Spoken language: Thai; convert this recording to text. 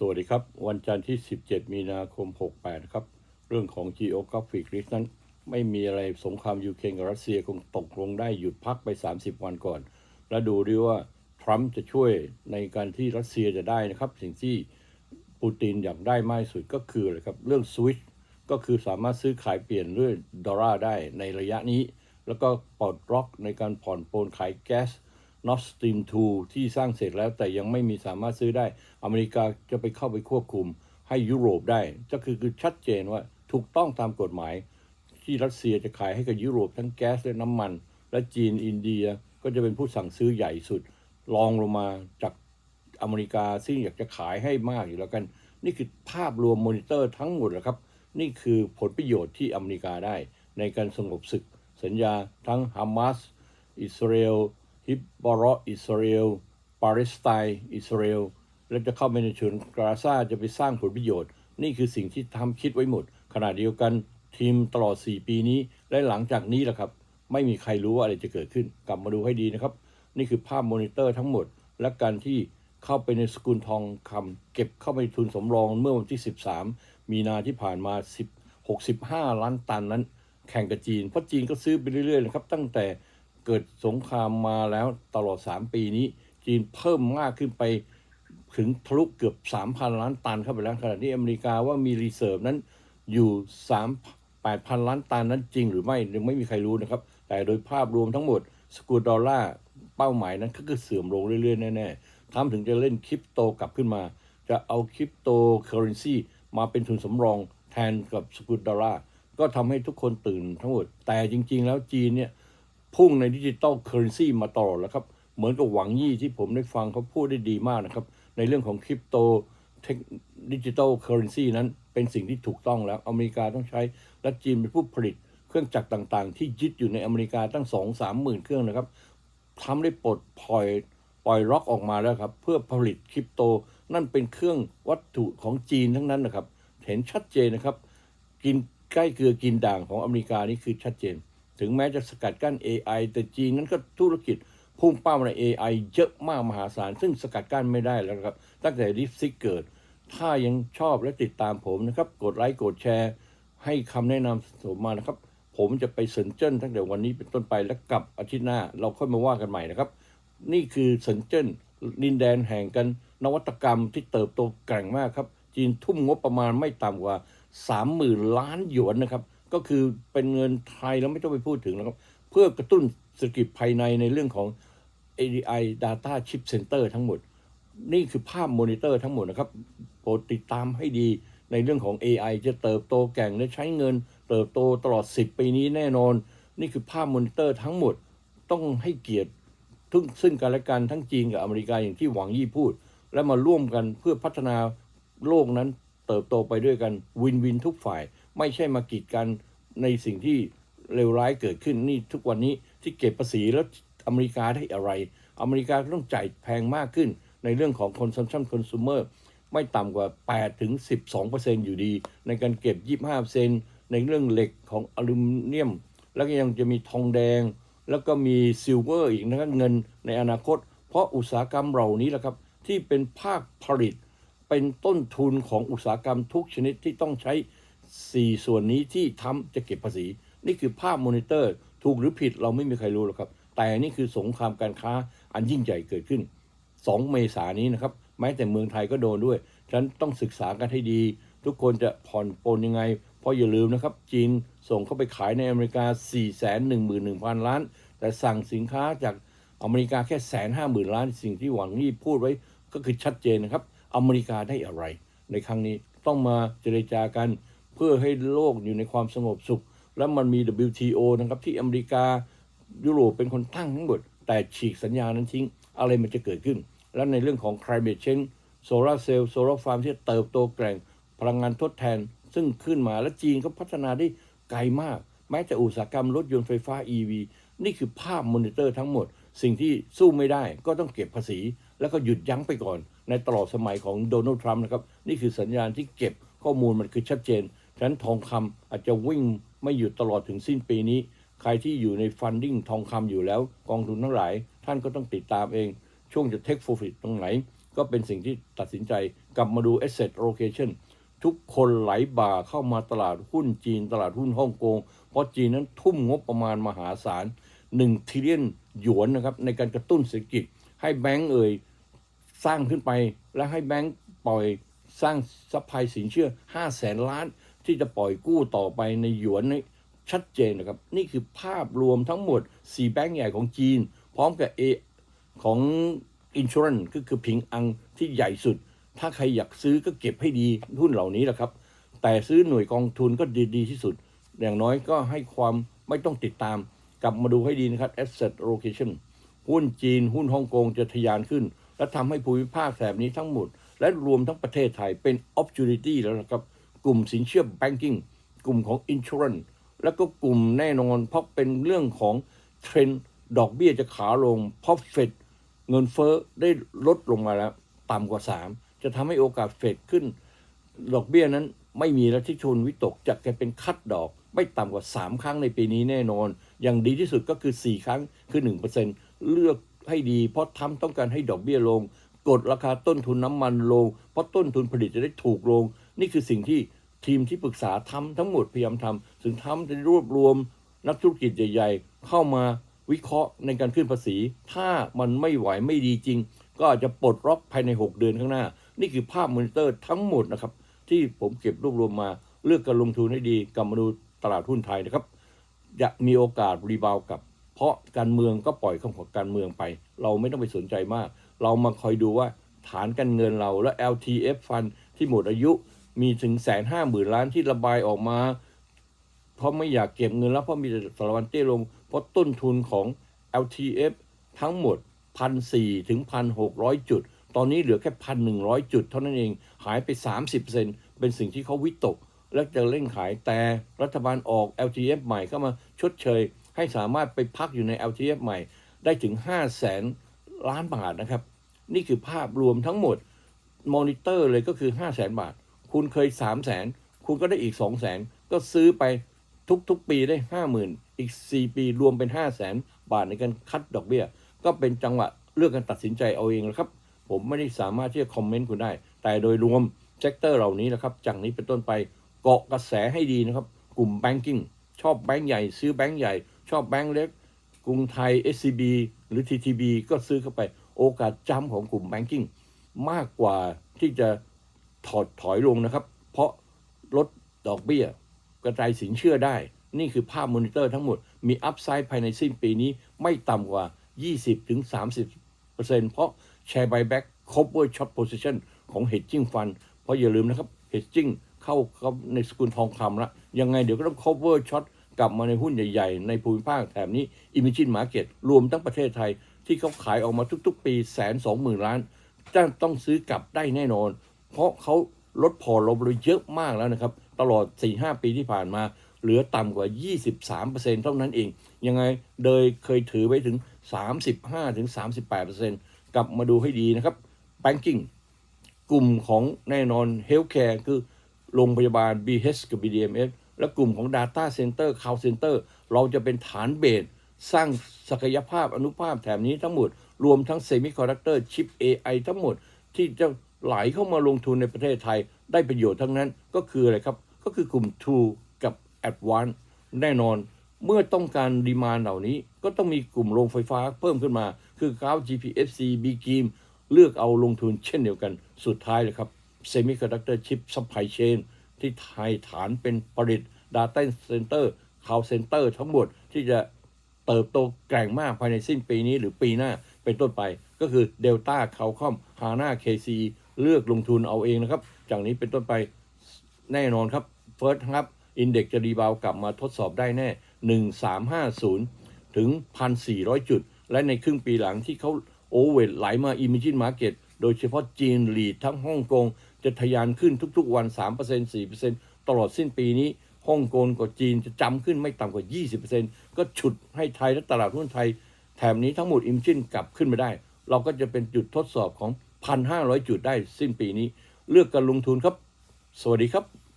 สวัสดีครับ วันจันทร์ที่ 17 มีนาคม 68นะครับ เรื่องของ geographic risk นั้น ไม่มีอะไรสงครามยูเครนกับรัสเซียคงตกลงได้หยุดพักไป 30 วันก่อน แล้วดูดิว่า ทรัมป์จะช่วยในการที่รัสเซียจะได้นะครับ สิ่งที่ปูตินอยากได้มากสุดก็คืออะไรครับ เรื่องสวิตก็คือสามารถซื้อขายเปลี่ยนด้วยดอลลาร์ได้ในระยะนี้ แล้วก็ปลดล็อกในการผ่อนปลนขายแก๊ส Nord Stream 2 ที่สร้างเสร็จแล้วแต่ยังไม่มีสามารถซื้อได้ อเมริกาจะไปเข้าไปควบคุมให้ยุโรปได้ ก็คือคือชัดเจนว่าถูกต้องตามกฎหมาย ที่รัสเซียจะขายให้กับยุโรปทั้งแก๊สและน้ำมัน และจีนอินเดียก็จะเป็นผู้สั่งซื้อใหญ่สุดรองลงมาจากอเมริกาซึ่งอยากจะขายให้มากอยู่แล้วกัน นี่คือภาพรวมมอนิเตอร์ทั้งหมดแหละครับ นี่คือผลประโยชน์ที่อเมริกาได้ ในการสงบศึก สัญญาทั้งฮามาสอิสราเอล ฮิบบรออิสราเอลปาเลสไตน์อิสราเอลและจะเข้าไปในชนกาซาจะไปสร้างผลประโยชน์ นี่คือสิ่งที่ทำคิดไว้หมด ขณะเดียวกันทีมตลอด 4 ปีนี้ และหลังจากนี้แหละครับ ไม่มีใครรู้ว่าอะไรจะเกิดขึ้น กลับมาดูให้ดีนะครับ นี่คือภาพมอนิเตอร์ทั้งหมด และการที่เข้าไปในสกุลทองคำเก็บเข้าไปทุนสำรองเมื่อวันที่ 13 มีนาที่ผ่านมา 10 65 ล้านตันนั้น แข่งกับจีนเพราะจีนก็ซื้อไปเรื่อยๆนะครับตั้งแต่ เกิดสงครามมาแล้วตลอด 3 ปีนี้ จีนเพิ่มมากขึ้นไปถึงทะลุเกือบ 3,000 ล้านตันเข้าไปแล้วขณะที่อเมริกาว่ามีรีเซิร์ฟนั้นอยู่3 8,000 ล้านตันนั้นจริงหรือไม่ยังไม่มีใครรู้นะครับ แต่โดยภาพรวมทั้งหมดสกุลดอลลาร์เป้าหมายนั้นก็คือเสื่อมลงเรื่อย ๆ แน่ๆทำถึงจะเล่นคริปโตกลับขึ้นมา จะเอาคริปโตเคอเรนซีมาเป็นทุนสำรองแทนกับสกุลดอลลาร์ก็ทำให้ทุกคนตื่นทั้งหมด แต่จริง ๆ แล้วจีนเนี่ย พุ่งในดิจิตอลเคอร์เรนซีมาตลอดแล้วครับ เหมือนกับหวังยี่ที่ผมได้ฟังเขาพูดได้ดีมากนะครับ ในเรื่องของคริปโตเทคดิจิตอลเคอร์เรนซีนั้นเป็นสิ่งที่ถูกต้องแล้ว อเมริกาต้องใช้ และจีนเป็นผู้ผลิตเครื่องจักรต่างๆ ที่ยึดอยู่ในอเมริกาตั้งสองสามหมื่นเครื่องนะครับทำได้ปลดปล่อยปล่อยล็อกออกมาแล้วครับ เพื่อผลิตคริปโต นั่นเป็นเครื่องวัตถุของจีนทั้งนั้นนะครับ เห็นชัดเจนนะครับ กินใกล้เกลือกินด่างของอเมริกานี่คือชัดเจน ถึงแม้จะสกัดกั้น AI แต่จีนนั้นก็ธุรกิจพุ่งเป้าใน AI เยอะมากมหาศาล ซึ่งสกัดกั้นไม่ได้แล้วครับ ตั้งแต่ดิฟซิกเกิด ถ้ายังชอบและติดตามผมนะครับ กดไลค์ กดแชร์ ให้คำแนะนำผมมานะครับ ผมจะไปเซินเจิ้นตั้งแต่วันนี้เป็นต้นไปและกลับอาทิตย์หน้า เราค่อยมาว่ากันใหม่นะครับ นี่คือเซินเจิ้นดินแดนแห่งกัน นวัตกรรมที่เติบโตแกร่งมากครับ จีนทุ่มงบประมาณไม่ต่ำกว่า 30,000 ล้านหยวนนะครับ ก็คือเป็นเงินไทยแล้วไม่ต้องไปพูดถึงนะครับ เพื่อกระตุ้นเศรษฐกิจภายในในเรื่องของ ADI Data Chip Center ทั้งหมด นี่คือภาพมอนิเตอร์ทั้งหมดนะครับโปรดติดตามให้ดีในเรื่องของ AI จะเติบโตแก่งและใช้เงิน เติบโตตลอด 10 ปีนี้แน่นอน นี่คือภาพมอนิเตอร์ทั้งหมดต้องให้เกียรติทุกซึ่งกันและกันทั้งจีนกับอเมริกาอย่างที่หวังยี่พูด และมาร่วมกันเพื่อพัฒนาโลกนั้นเติบโตไปด้วยกันวินวินทุกฝ่าย ไม่ใช่มากีดกันในสิ่งที่เลวร้ายเกิดขึ้นนี่ทุกวันนี้ที่เก็บภาษีแล้วอเมริกาได้อะไร อเมริกาต้องจ่ายแพงมากขึ้น ในเรื่องของ consumption consumer ไม่ต่ำกว่า 8 ถึง 12 อยู่ดี ในการเก็บ 25เซนในเรื่องเหล็กของอลูมิเนียม แล้วก็ยังจะมีทองแดง แล้วก็มีซิลเวอร์อีกนะครับเงินในอนาคต เพราะอุตสาหกรรมเหล่านี้แหละครับ ที่เป็นภาคผลิต เป็นต้นทุนของอุตสาหกรรมทุกชนิดที่ต้องใช้ 4 ส่วนนี้ที่ทำจะเก็บภาษี นี่คือภาพมอนิเตอร์ ถูกหรือผิดเราไม่มีใครรู้หรอกครับ แต่นี่คือสงครามการค้าอันยิ่งใหญ่เกิดขึ้น 2 เมษายนนี้นะครับแม้แต่เมืองไทยก็โดนด้วยฉะนั้นต้องศึกษากันให้ดี ทุกคนจะผ่อนปลนยังไง เพราะอย่าลืมนะครับ จีนส่งเข้าไปขายในอเมริกา 4 1 1 0 0 0 ล้าน แต่สั่งสินค้าจากอเมริกาแค่แสนห้าหมื่นล้าน สิ่งที่หวังนี่พูดไว้ก็คือชัดเจนนะครับ อเมริกาได้อะไร ในครั้งนี้ต้องมาเจรจากัน เพื่อให้โลกอยู่ในความสงบสุข แล้วมันมี WTO นะครับที่อเมริกายุโรปเป็นคนตั้งทั้งหมด แต่ฉีกสัญญานั้นทิ้ง อะไรมันจะเกิดขึ้น แล้วในเรื่องของ climate change โซลาเซลล์โซลาร์ฟาร์มที่เติบโตแกร่ง พลังงานทดแทน ซึ่งขึ้นมาและจีนก็พัฒนาได้ไกลมาก แม้แต่อุตสาหกรรมรถยนต์ไฟฟ้า EV นี่คือภาพมอนิเตอร์ทั้งหมด สิ่งที่สู้ไม่ได้ก็ต้องเก็บภาษี แล้วก็หยุดยั้งไปก่อน ในตลอดสมัยของโดนัลด์ทรัมป์นะครับ นี่คือสัญญาณที่เก็บข้อมูลมันคือชัดเจน ฉะนั้นทองคำอาจจะวิ่งไม่หยุดตลอดถึงสิ้นปีนี้ ใครที่อยู่ในฟันดิ้งทองคำอยู่แล้ว กองทุนทั้งหลาย ท่านก็ต้องติดตามเอง ช่วงจะเทคโ r o ฟิตตรงไหน ก็เป็นสิ่งที่ตัดสินใจกลับมาดู asset allocation ทุกคนไหลบ่าเข้ามาตลาดหุ้นจีนตลาดหุ้นฮ่องกง เพราะจีนนั้นทุ่มงบประมาณมหาศาล1ทริเลียนหยวนนะครับในการกระตุ้นเศรษฐกิจ ให้แบงก์เอ่ยสร้างขึ้นไป และให้แบงก์ปล่อยสร้างซัพพลายสินเชื่อ5แสนล้าน ที่จะปล่อยกู้ต่อไปในหยวนในชัดเจนนะครับ นี่คือภาพรวมทั้งหมด 4 แบงก์ใหญ่ของจีน พร้อมกับเอของอินช r รันก็คือผิงอังที่ใหญ่สุด ถ้าใครอยากซื้อก็เก็บให้ดีหุ้นเหล่านี้แหละครับ แต่ซื้อหน่วยกองทุนก็ดีดีที่สุด อย่างน้อยก็ให้ความไม่ต้องติดตาม กลับมาดูให้ดีนะครับ asset allocation หุ้นจีน หุ้นฮ่องกงจะทะยานขึ้น และทำให้ภูมิภาคแถบนี้ทั้งหมด และรวมทั้งประเทศไทยเป็น opportunity แล้วนะครับ กลุ่มสินเชื่อ banking กลุ่มของ insurance แล้วก็กลุ่มแน่นอน เพราะเป็นเรื่องของเทรนด์ดอกเบี้ยจะขาลง เพราะเฟดเงินเฟ้อได้ลดลงมาแล้ว ต่ำกว่า 3 จะทำให้โอกาสเฟดขึ้น ดอกเบี้ยนั้นไม่มีแล้วที่ชนวิตกจะกลายเป็นคัดดอก ไม่ต่ำกว่า 3 ครั้งในปีนี้แน่นอน อย่างดีที่สุดก็คือ 4 ครั้งคือ 1%เลือกให้ดีเพราะทำต้องการให้ดอกเบี้ยลง กดราคาต้นทุนน้ำมันลง เพราะต้นทุนผลิตจะได้ถูกลง นี่คือสิ่งที่ทีมที่ปรึกษาทำทั้งหมดพยายามทำถึงทำจะรวบรวมนักธุรกิจใหญ่ ๆ เข้ามาวิเคราะห์ในการขึ้นภาษี ถ้ามันไม่ไหวไม่ดีจริง ก็อาจจะปลดล็อกภายใน 6 เดือนข้างหน้า นี่คือภาพมอนิเตอร์ทั้งหมดนะครับ ที่ผมเก็บรวบรวมมาเลือกการลงทุนให้ดีกับมาดูตลาดหุ้นไทยนะครับ จะมีโอกาสรีบาวกับ เพราะการเมืองก็ปล่อยข้าของการเมืองไป เราไม่ต้องไปสนใจมาก เรามาคอยดูว่าฐานการเงินเราและ LTF ฟันที่หมดอายุมีถึงแสนห้าหมื่นล้านที่ระบายออกมา เพราะไม่อยากเก็บเงินแล้วเพราะมีแต่สารวันเต้ลง เพราะต้นทุนของ LTF ทั้งหมดพันสี่ถึงพันหกร้อยจุด ตอนนี้เหลือแค่พันหนึ่งร้อยจุด เท่านั้นเองหายไป 30%เป็นสิ่งที่เขาวิตก และจะเร่งขายแต่รัฐบาลออก LTF ใหม่เข้ามาชดเชย ให้สามารถไปพักอยู่ใน LTF ใหม่ได้ถึง5 0 0แสนล้านบาทนะครับ นี่คือภาพรวมทั้งหมดมอนิเตอร์เลยก็คือ 5 0 0แสนบาท คุณเคย 3 0 0แสนคุณก็ได้อีก 2 0 0แสนก็ซื้อไปทุกๆ ปีได้ 50,000 อีก 4 ปีรวมเป็น 5 0 0แสนบาทในการคัดดอกเบี้ย ก็เป็นจังหวะเลือกการตัดสินใจเอาเองนะครับ ผมไม่ได้สามารถที่จะคอมเมนต์คุณได้ แต่โดยรวมเซกเตอร์เหล่านี้นะครับจากนี้เป็นต้นไปเกาะกระแสให้ดีนะครับ กลุ่มแบงกิ้งชอบแบงก์ใหญ่ ซื้อแบงก์ใหญ่ ชอบแบงก์เล็ก กรุงไทย SCB หรือ TTB ก็ซื้อเข้าไป โอกาสจำของกลุ่มแบงกิ้งมากกว่าที่จะถอดถอยลงนะครับ เพราะลดดอกเบี้ย กระจายสินเชื่อได้ นี่คือภาพมอนิเตอร์ทั้งหมด มีอัพไซด์ภายในสิ้นปีนี้ไม่ต่ำกว่า 20-30%เพราะแชร์ buyback cover short position ของ hedging fund เพราะอย่าลืมนะครับ hedging เข้าเข้าในสกุลทองคำละยังไงเดี๋ยวก็ต้อง cover short กลับมาในหุ้นใหญ่ ๆ ในภูมิภาคแถบนี้ Emerging Market รวมทั้งประเทศไทย ที่เขาขายออกมาทุกๆ ปีแสนสองหมื่นล้านจะต้องซื้อกลับได้แน่นอน เพราะเขาลดพอร์ตลงไปเยอะมากแล้วนะครับ ตลอด 4-5 ปีที่ผ่านมา เหลือต่ำกว่า 23%เท่านั้นเอง ยังไงโดยเคยถือไว้ถึง 35-38%กลับมาดูให้ดีนะครับ Banking กลุ่มของแน่นอน Healthcare คือโรงพยาบาล BH กับ BDMS และกลุ่มของ Data Center Cloud Center เราจะเป็นฐานเบส สร้างศักยภาพอนุภาพแถบนี้ทั้งหมด รวมทั้ง Semiconductor Chip AI ทั้งหมดที่จะไหลเข้ามาลงทุนในประเทศไทยได้ประโยชน์ทั้งนั้นก็คืออะไรครับ ก็คือกลุ่ม True กับ Advance แน่นอน เมื่อต้องการดีมานเหล่านี้ ก็ต้องมีกลุ่มโรงไฟฟ้าเพิ่มขึ้นมา คือก้าว GPFC b g i m เลือกเอาลงทุนเช่นเดียวกันสุดท้ายเลยครับ Semiconductor Chip Supply Chain ที่ไทยฐานเป็นผลิต Data Center Cloud Center ทั้งหมดที่จะ เติบโตแกร่งมากภายในสิ้นปีนี้หรือปีหน้าเป็นต้นไป ก็คือ Delta c a l c o m HANA KC เลือกลงทุนเอาเองนะครับ จากนี้เป็นต้นไปแน่นอนครับ First ครับอินเด็กจะรีบาวกลับมาทดสอบได้แน่ 1350 ถึง 1,400 จุด และในครึ่งปีหลังที่เขาโอเวอร์ไหลมา Emerging Market โดยเฉพาะจีนลีดทั้งฮ่องกงจะทะยานขึ้นทุกๆวัน 3% 4%ตลอดสิ้นปีนี้ ฮ่องกงกับจีนจะจำขึ้นไม่ต่ำกว่า 20%ก็ฉุดให้ไทยและตลาดหุ้นไทย แถมนี้ทั้งหมดอิมชินกลับขึ้นมาได้ เราก็จะเป็นจุดทดสอบของ 1,500 จุดได้สิ้นปีนี้ เลือกการลงทุนครับ สวัสดีครับ